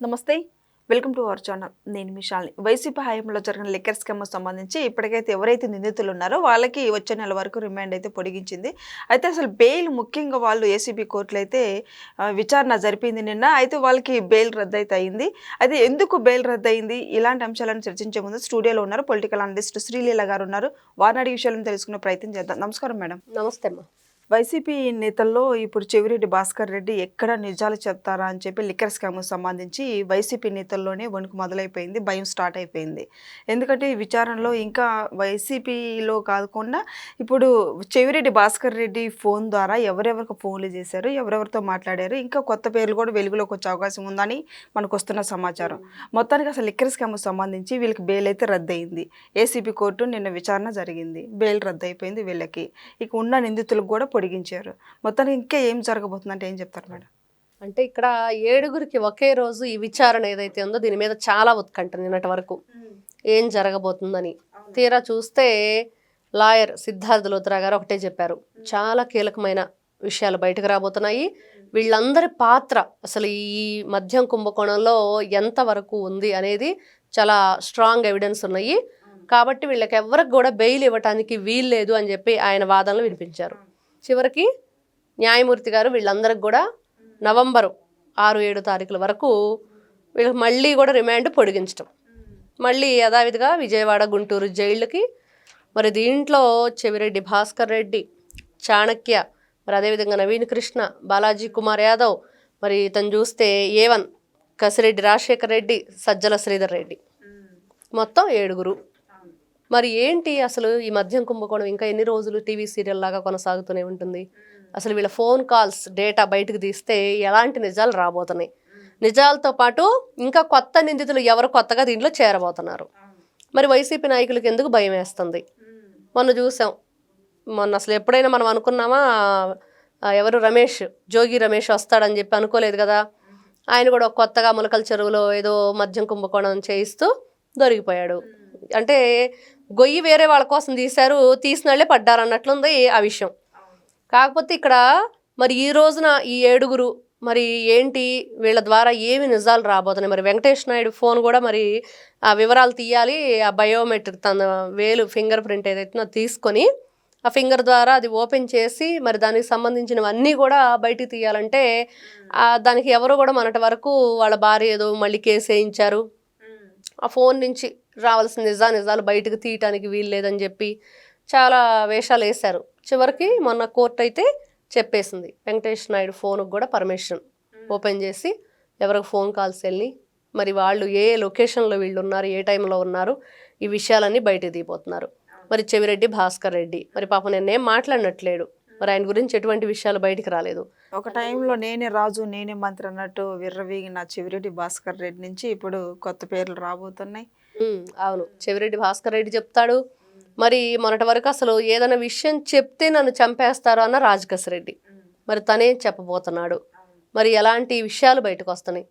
నమస్తే. Welcome to our channel. నేను మిషాల్ని వైసీపీ హయాంలో జరిగిన లిక్కర్ స్కమ్ సంబంధించి ఇప్పటికైతే ఎవరైతే నిందితులు ఉన్నారో వాళ్ళకి వచ్చే నెల వరకు రిమాండ్ అయితే పొడిగించింది. అయితే అసలు బెయిల్ ముఖ్యంగా వాళ్ళు ఏసీబీ కోర్టులో అయితే విచారణ జరిపింది నిన్న. అయితే వాళ్ళకి బెయిల్ రద్దు అయితే అయింది అయితే ఎందుకు బెయిల్ రద్దు అయింది ఇలాంటి అంశాలను చర్చించే ముందు స్టూడియోలో ఉన్నారు పొలిటికల్ అనలిస్ట్ శ్రీలీల గారు ఉన్నారు. వారిని అడిగే విషయాలను తెలుసుకునే ప్రయత్నం చేద్దాం. నమస్కారం మేడం. నమస్తే అమ్మా. వైసీపీ నేతల్లో ఇప్పుడు చెవిరెడ్డి భాస్కర్ రెడ్డి ఎక్కడ నిజాలు చెప్తారా అని చెప్పి లిక్కర్ స్కామ్కు సంబంధించి వైసీపీ నేతల్లోనే వణుకు మొదలైపోయింది భయం స్టార్ట్ అయిపోయింది. ఎందుకంటే ఈ విచారణలో ఇంకా వైసీపీలో కాకుండా ఇప్పుడు చెవిరెడ్డి భాస్కర్ రెడ్డి ఫోన్ ద్వారా ఎవరెవరికి ఫోన్లు చేశారు ఎవరెవరితో మాట్లాడారు ఇంకా కొత్త పేర్లు కూడా వెలుగులోకి వచ్చే అవకాశం ఉందని మనకు వస్తున్న సమాచారం. మొత్తానికి అసలు లిక్కర్ స్కామ్కు సంబంధించి వీళ్ళకి బెయిల్ అయితే రద్దయింది. ఏసీబీ కోర్టు నిన్న విచారణ జరిగింది. బెయిల్ రద్దయిపోయింది వీళ్ళకి. ఇక ఉన్న నిందితులకు కూడా పొడిగించారు. మొత్తానికి ఇంకా ఏం జరగబోతుందంటే ఏం చెప్తారు మేడం? అంటే ఇక్కడ ఏడుగురికి ఒకే రోజు ఈ విచారణ ఏదైతే ఉందో దీని మీద చాలా ఉత్కంఠ నిన్నటి వరకు. ఏం జరగబోతుందని. తీరా చూస్తే లాయర్ సిద్ధార్థ లోత్రా గారు ఒకటే చెప్పారు. చాలా కీలకమైన విషయాలు బయటకు రాబోతున్నాయి. వీళ్ళందరి పాత్ర అసలు ఈ మద్యం కుంభకోణంలో ఎంతవరకు ఉంది అనేది చాలా స్ట్రాంగ్ ఎవిడెన్స్ ఉన్నాయి. కాబట్టి వీళ్ళకి ఎవరికి కూడా బెయిల్ ఇవ్వటానికి వీల్లేదు అని చెప్పి ఆయన వాదనలు వినిపించారు. చివరికి న్యాయమూర్తి గారు వీళ్ళందరికి కూడా నవంబరు ఆరు ఏడు తారీఖుల వరకు వీళ్ళకి మళ్ళీ కూడా రిమాండ్ పొడిగించడం మళ్ళీ యథావిధిగా విజయవాడ గుంటూరు జైళ్ళకి మరి దీంట్లో చెవిరెడ్డి భాస్కర్ రెడ్డి చాణక్య మరి అదేవిధంగా నవీన్ కృష్ణ బాలాజీ కుమార్ యాదవ్ మరి ఇతను చూస్తే ఏవన్ కసిరెడ్డి రాజశేఖర్ రెడ్డి సజ్జల శ్రీధర్ రెడ్డి. మొత్తం ఏడుగురు. మరి ఏంటి అసలు ఈ మద్యం కుంభకోణం? ఇంకా ఎన్ని రోజులు టీవీ సీరియల్ లాగా కొనసాగుతూనే ఉంటుంది. అసలు వీళ్ళ ఫోన్ కాల్స్ డేటా బయటకు తీస్తే ఎలాంటి నిజాలు రాబోతున్నాయి? నిజాలతో పాటు ఇంకా కొత్త నిందితులు ఎవరు కొత్తగా దీంట్లో చేరబోతున్నారు? మరి వైసీపీ నాయకులకి ఎందుకు భయం వేస్తుంది? మొన్న చూసాం. మొన్న అసలు ఎప్పుడైనా మనం అనుకున్నామా ఎవరు రమేష్ జోగి రమేష్ వస్తాడని చెప్పి అనుకోలేదు కదా? ఆయన కూడా కొత్తగా ములకల చెరువులో ఏదో మద్యం కుంభకోణం చేయిస్తూ దొరికిపోయాడు. అంటే గొయ్యి వేరే వాళ్ళ కోసం తీశారు తీసిన వాళ్ళే పడ్డారు అన్నట్లుంది ఆ విషయం. కాకపోతే ఇక్కడ మరి ఈ రోజున ఈ ఏడుగురు మరి ఏంటి వీళ్ళ ద్వారా ఏమి నిజాలు రాబోతున్నాయి? మరి వెంకటేష్ నాయుడు ఫోన్ కూడా మరి ఆ వివరాలు తీయాలి ఆ బయోమెట్రిక్ తన వేలు ఫింగర్ ప్రింట్ ఏదైతే తీసుకొని ఆ ఫింగర్ ద్వారా అది ఓపెన్ చేసి మరి దానికి సంబంధించినవన్నీ కూడా బయటికి తీయాలంటే దానికి ఎవరు కూడా మనటి వరకు వాళ్ళ భార్య ఏదో మళ్ళీ కేసు వేయించారు ఆ ఫోన్ నుంచి రావాల్సిన నిజా నిజాలు బయటకు తీయటానికి వీలు లేదని చెప్పి చాలా వేషాలు వేశారు. చివరికి మొన్న కోర్టు అయితే చెప్పేసింది వెంకటేష్ నాయుడు ఫోన్కి కూడా పర్మిషన్ ఓపెన్ చేసి ఎవరికి ఫోన్ కాల్స్ వెళ్ళి మరి వాళ్ళు ఏ లొకేషన్లో వీళ్ళు ఉన్నారు ఏ టైంలో ఉన్నారు ఈ విషయాలన్నీ బయటకు తీయబోతున్నారు. మరి చెవిరెడ్డి భాస్కర్ రెడ్డి మరి పాపం నేనేం మాట్లాడినట్లేడు. మరి ఆయన గురించి ఎటువంటి విషయాలు బయటికి రాలేదు. ఒక టైంలో నేనే రాజు నేనే మంత్రి అన్నట్టు విర్రవీగిన చెవిరెడ్డి భాస్కర్ రెడ్డి నుంచి ఇప్పుడు కొత్త పేర్లు రాబోతున్నాయి. అవును. చెవిరెడ్డి భాస్కర్ రెడ్డి చెప్తాడు. మరి మొన్నటి వరకు అసలు ఏదైనా విషయం చెప్తే నన్ను చంపేస్తారు అన్న రాజకస్ రెడ్డి. మరి తనే చెప్పబోతున్నాడు. మరి ఎలాంటి విషయాలు బయటకు వస్తున్నాయి?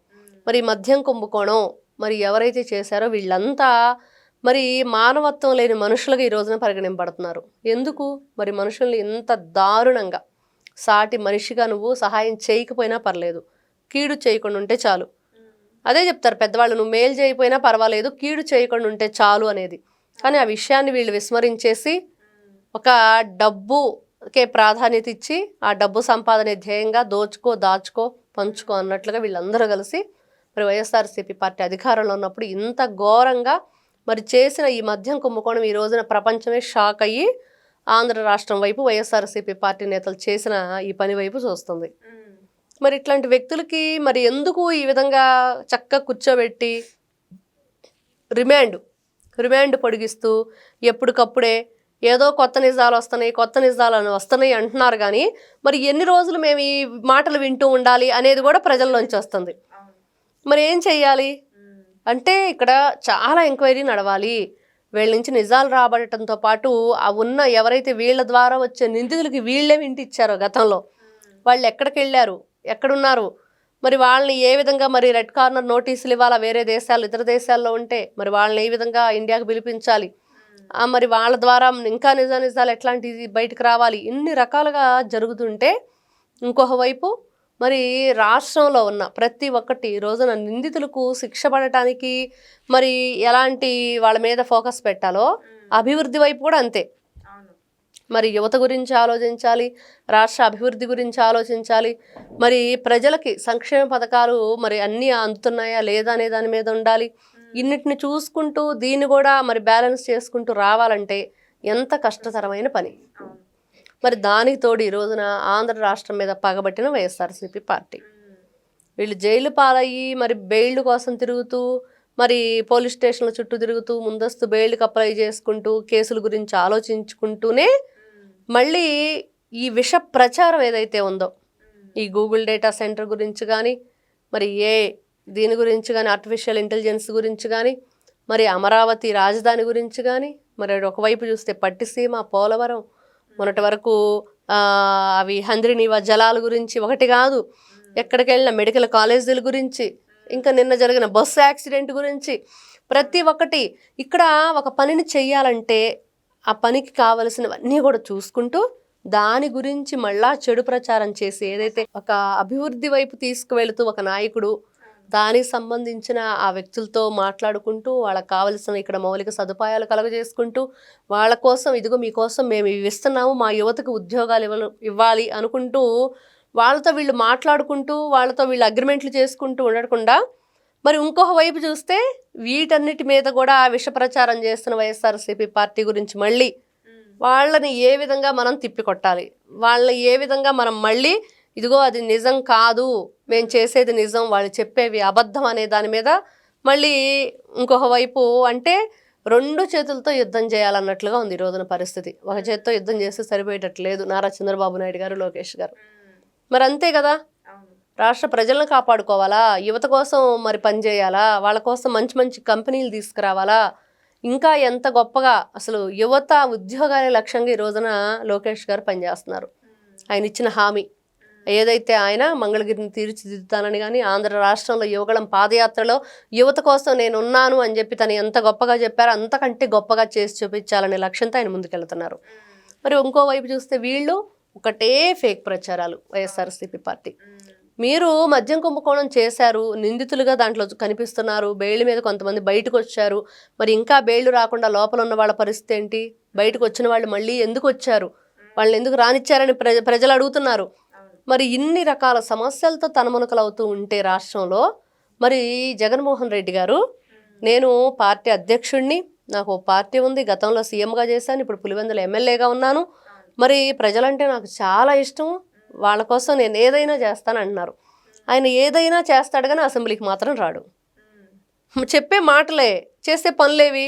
మరి మద్యం కుంభకోణం మరి ఎవరైతే చేశారో వీళ్ళంతా మరి మానవత్వం లేని మనుషులుగా ఈ రోజున పరిగణింపబడుతున్నారు. ఎందుకు? మరి మనుషుల్ని ఇంత దారుణంగా సాటి మనిషిగా నువ్వు సహాయం చేయకపోయినా పర్లేదు. కీడు చేయకుండా ఉంటే చాలు. అదే చెప్తారు పెద్దవాళ్ళు నువ్వు మేలు చేయకపోయినా పర్వాలేదు కీడు చేయకుండా ఉంటే చాలు అనేది. కానీ ఆ విషయాన్ని వీళ్ళు విస్మరించేసి ఒక డబ్బుకే ప్రాధాన్యత ఇచ్చి ఆ డబ్బు సంపాదనే ధ్యేయంగా దోచుకో దాచుకో పంచుకో అన్నట్లుగా వీళ్ళందరూ కలిసి మరి వైఎస్ఆర్సీపీ పార్టీ అధికారంలో ఉన్నప్పుడు ఇంత ఘోరంగా మరి చేసిన ఈ మద్యం కుంభకోణం ఈ రోజున ప్రపంచమే షాక్ అయ్యి ఆంధ్ర రాష్ట్రం వైపు వైఎస్ఆర్సీపీ పార్టీ నేతలు చేసిన ఈ పని వైపు చూస్తుంది. మరి ఇట్లాంటి వ్యక్తులకి మరి ఎందుకు ఈ విధంగా చక్కగా కూర్చోబెట్టి రిమాండ్ రిమాండ్ పొడిగిస్తూ ఎప్పటికప్పుడే ఏదో కొత్త నిజాలు వస్తున్నాయి కొత్త నిజాలు వస్తున్నాయి అంటున్నారు కానీ మరి ఎన్ని రోజులు మేము ఈ మాటలు వింటూ ఉండాలి అనేది కూడా ప్రజల్లోంచి వస్తుంది. మరి ఏం చెయ్యాలి? అంటే ఇక్కడ చాలా ఎంక్వైరీ నడవాలి. వీళ్ళ నుంచి నిజాలు రాబడటంతో పాటు ఆ ఉన్న ఎవరైతే వీళ్ళ ద్వారా వచ్చే నిందితులకి వీళ్ళే వింటి ఇచ్చారో గతంలో వాళ్ళు ఎక్కడికి వెళ్ళారు? ఎక్కడున్నారు? మరి వాళ్ళని ఏ విధంగా మరి రెడ్ కార్నర్ నోటీసులు ఇవ్వాలా? వేరే దేశాలు ఇతర దేశాల్లో ఉంటే మరి వాళ్ళని ఏ విధంగా ఇండియాకి పిలిపించాలి? మరి వాళ్ళ ద్వారా ఇంకా నిజ నిజాలు ఎట్లాంటివి బయటకు రావాలి? ఇన్ని రకాలుగా జరుగుతుంటే ఇంకొక వైపు మరి రాష్ట్రంలో ఉన్న ప్రతి ఒక్కటి ఈ రోజున నిందితులకు శిక్ష పడటానికి మరి ఎలాంటి వాళ్ళ మీద ఫోకస్ పెట్టాలో అభివృద్ధి వైపు కూడా అంతే. మరి యువత గురించి ఆలోచించాలి రాష్ట్ర అభివృద్ధి గురించి ఆలోచించాలి. మరి ప్రజలకి సంక్షేమ పథకాలు మరి అన్నీ అందుతున్నాయా లేదా అనే దాని మీద ఉండాలి. ఇన్నిటిని చూసుకుంటూ దీన్ని కూడా మరి బ్యాలెన్స్ చేసుకుంటూ రావాలంటే ఎంత కష్టతరమైన పని. మరి దానికి తోడు ఈ రోజున ఆంధ్ర రాష్ట్రం మీద పగబట్టిన వైఎస్ఆర్సీపీ పార్టీ. వీళ్ళు జైలు పాలయ్యి మరి బెయిల్ కోసం తిరుగుతూ మరి పోలీస్ స్టేషన్ల చుట్టూ తిరుగుతూ ముందస్తు బెయిల్కి అప్లై చేసుకుంటూ కేసుల గురించి ఆలోచించుకుంటూనే మళ్ళీ ఈ విష ప్రచారం ఏదైతే ఉందో ఈ గూగుల్ డేటా సెంటర్ గురించి కానీ మరి ఏ దీని గురించి కానీ ఆర్టిఫిషియల్ ఇంటెలిజెన్స్ గురించి కానీ మరి అమరావతి రాజధాని గురించి కానీ మరి ఒకవైపు చూస్తే పట్టిసీమ పోలవరం మొన్నటి వరకు అవి హంద్రినీవ జలాల గురించి ఒకటి కాదు. ఎక్కడికి వెళ్ళిన మెడికల్ కాలేజీల గురించి ఇంకా నిన్న జరిగిన బస్సు యాక్సిడెంట్ గురించి ప్రతి ఒక్కటి ఇక్కడ ఒక పనిని చెయ్యాలంటే ఆ పనికి కావలసినవన్నీ కూడా చూసుకుంటూ దాని గురించి మళ్ళా చెడు ప్రచారం చేసి ఏదైతే ఒక అభివృద్ధి వైపు తీసుకువెళుతూ ఒక నాయకుడు దానికి సంబంధించిన ఆ వ్యక్తులతో మాట్లాడుకుంటూ వాళ్ళకి కావలసిన ఇక్కడ మౌలిక సదుపాయాలు కలగజేసుకుంటూ వాళ్ళ కోసం ఇదిగో మీకోసం మేము ఇవి ఇస్తున్నాము మా యువతకు ఉద్యోగాలు ఇవ్వ ఇవ్వాలి అనుకుంటూ వాళ్ళతో వీళ్ళు మాట్లాడుకుంటూ వాళ్ళతో వీళ్ళు అగ్రిమెంట్లు చేసుకుంటూ ఉండకుండా మరి ఇంకొక వైపు చూస్తే వీటన్నిటి మీద కూడా విష ప్రచారం చేస్తున్న వైఎస్ఆర్సీపీ పార్టీ గురించి మళ్ళీ వాళ్ళని ఏ విధంగా మనం తిప్పికొట్టాలి? వాళ్ళని ఏ విధంగా మనం మళ్ళీ ఇదిగో అది నిజం కాదు మేము చేసేది నిజం వాళ్ళు చెప్పేవి అబద్ధం అనే దాని మీద మళ్ళీ ఇంకొక వైపు అంటే రెండు చేతులతో యుద్ధం చేయాలన్నట్లుగా ఉంది ఈ రోజున పరిస్థితి. ఒక చేతితో యుద్ధం చేస్తే సరిపోయేటట్టు లేదు నారా చంద్రబాబు నాయుడు గారు లోకేష్ గారు. మరి అంతే కదా? రాష్ట్ర ప్రజలను కాపాడుకోవాలా? యువత కోసం మరి పనిచేయాలా వాళ్ళ కోసం మంచి మంచి కంపెనీలు తీసుకురావాలా? ఇంకా ఎంత గొప్పగా అసలు యువత ఉద్యోగాలే లక్ష్యంగా ఈ రోజున లోకేష్ గారు పనిచేస్తున్నారు. ఆయన ఇచ్చిన హామీ. ఏదైతే ఆయన మంగళగిరిని తీర్చిదిద్దుతానని కానీ ఆంధ్ర రాష్ట్రంలో యువగళం పాదయాత్రలో యువత కోసం నేను ఉన్నాను అని చెప్పి తను ఎంత గొప్పగా చెప్పారో అంతకంటే గొప్పగా చేసి చూపించాలనే లక్ష్యంతో ఆయన ముందుకెళ్తున్నారు. మరి ఇంకోవైపు చూస్తే వీళ్ళు ఒకటే ఫేక్ ప్రచారాలు వైఎస్ఆర్సీపీ పార్టీ. మీరు మద్యం కుంభకోణం చేశారు నిందితులుగా దాంట్లో కనిపిస్తున్నారు బెయిల్ మీద కొంతమంది బయటకు వచ్చారు. మరి ఇంకా బెయిల్ రాకుండా లోపల ఉన్న వాళ్ళ పరిస్థితి ఏంటి? బయటకు వచ్చిన వాళ్ళు మళ్ళీ ఎందుకు వచ్చారు? వాళ్ళని ఎందుకు రానిచ్చారని ప్రజ ప్రజలు అడుగుతున్నారు. మరి ఇన్ని రకాల సమస్యలతో తనమునకలవుతూ ఉంటే రాష్ట్రంలో మరి జగన్మోహన్ రెడ్డి గారు నేను పార్టీ అధ్యక్షుడిని నాకు పార్టీ ఉంది గతంలో సీఎంగా చేశాను ఇప్పుడు పులివెందుల ఎమ్మెల్యేగా ఉన్నాను. మరి ప్రజలంటే నాకు చాలా ఇష్టం వాళ్ళ కోసం నేను ఏదైనా చేస్తాను అంటున్నారు ఆయన ఏదైనా చేస్తాడు కానీ అసెంబ్లీకి మాత్రం రాడు. చెప్పే మాటలే చేసే పనులేవి?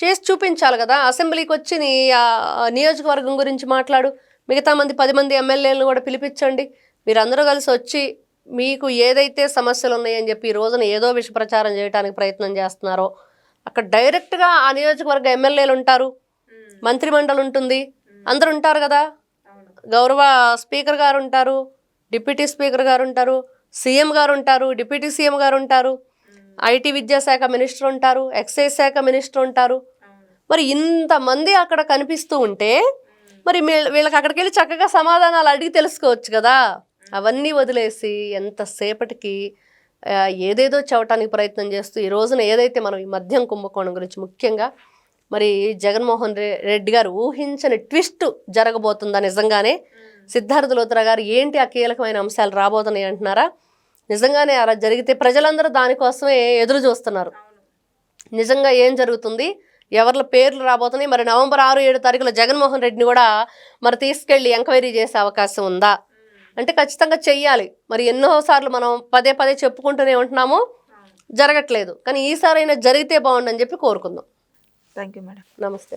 చేసి చూపించాలి కదా అసెంబ్లీకి వచ్చి నీ నియోజకవర్గం గురించి మాట్లాడు. మిగతా మంది పది మంది ఎమ్మెల్యేలను కూడా పిలిపించండి. మీరందరూ కలిసి వచ్చి మీకు ఏదైతే సమస్యలు ఉన్నాయని చెప్పి ఈ రోజున ఏదో విష ప్రచారం చేయడానికి ప్రయత్నం చేస్తున్నారో అక్కడ డైరెక్ట్గా ఆ నియోజకవర్గ ఎమ్మెల్యేలు ఉంటారు. మంత్రిమండలి ఉంటుంది. అందరు ఉంటారు కదా. గౌరవ స్పీకర్ గారు ఉంటారు డిప్యూటీ స్పీకర్ గారు ఉంటారు సీఎం గారు ఉంటారు డిప్యూటీ సీఎం గారు ఉంటారు ఐటీ విద్యాశాఖ మినిస్టర్ ఉంటారు ఎక్సైజ్ శాఖ మినిస్టర్ ఉంటారు. మరి ఇంతమంది అక్కడ కనిపిస్తూ ఉంటే మరి వీళ్ళ- వీళ్ళకి అక్కడికి వెళ్ళి చక్కగా సమాధానాలు అడిగి తెలుసుకోవచ్చు కదా. అవన్నీ వదిలేసి ఎంతసేపటికి ఏదేదో చెవటానికి ప్రయత్నం చేస్తూ ఈ రోజున ఏదైతే మనం ఈ మద్యం కుంభకోణం గురించి ముఖ్యంగా మరి జగన్మోహన్ రె- రెడ్డి గారు ఊహించని ట్విస్ట్ జరగబోతుందా నిజంగానే? సిద్ధార్థ లోత్రా గారు ఏంటి ఆ కీలకమైన అంశాలు రాబోతున్నాయి అంటున్నారా? నిజంగానే అలా జరిగితే ప్రజలందరూ దానికోసమే ఎదురు చూస్తున్నారు. నిజంగా ఏం జరుగుతుంది? ఎవరి పేర్లు రాబోతున్నాయి? మరి నవంబర్ ఆరు ఏడు తారీఖులో జగన్మోహన్ రెడ్డిని కూడా మరి తీసుకెళ్ళి ఎంక్వైరీ చేసే అవకాశం ఉందా? అంటే ఖచ్చితంగా చెయ్యాలి. మరి ఎన్నోసార్లు మనం పదే పదే చెప్పుకుంటూనే ఉంటున్నాము. జరగట్లేదు. కానీ ఈసారైనా జరిగితే బాగుండని చెప్పి కోరుకుందాం. థ్యాంక్ యూ మేడం నమస్తే.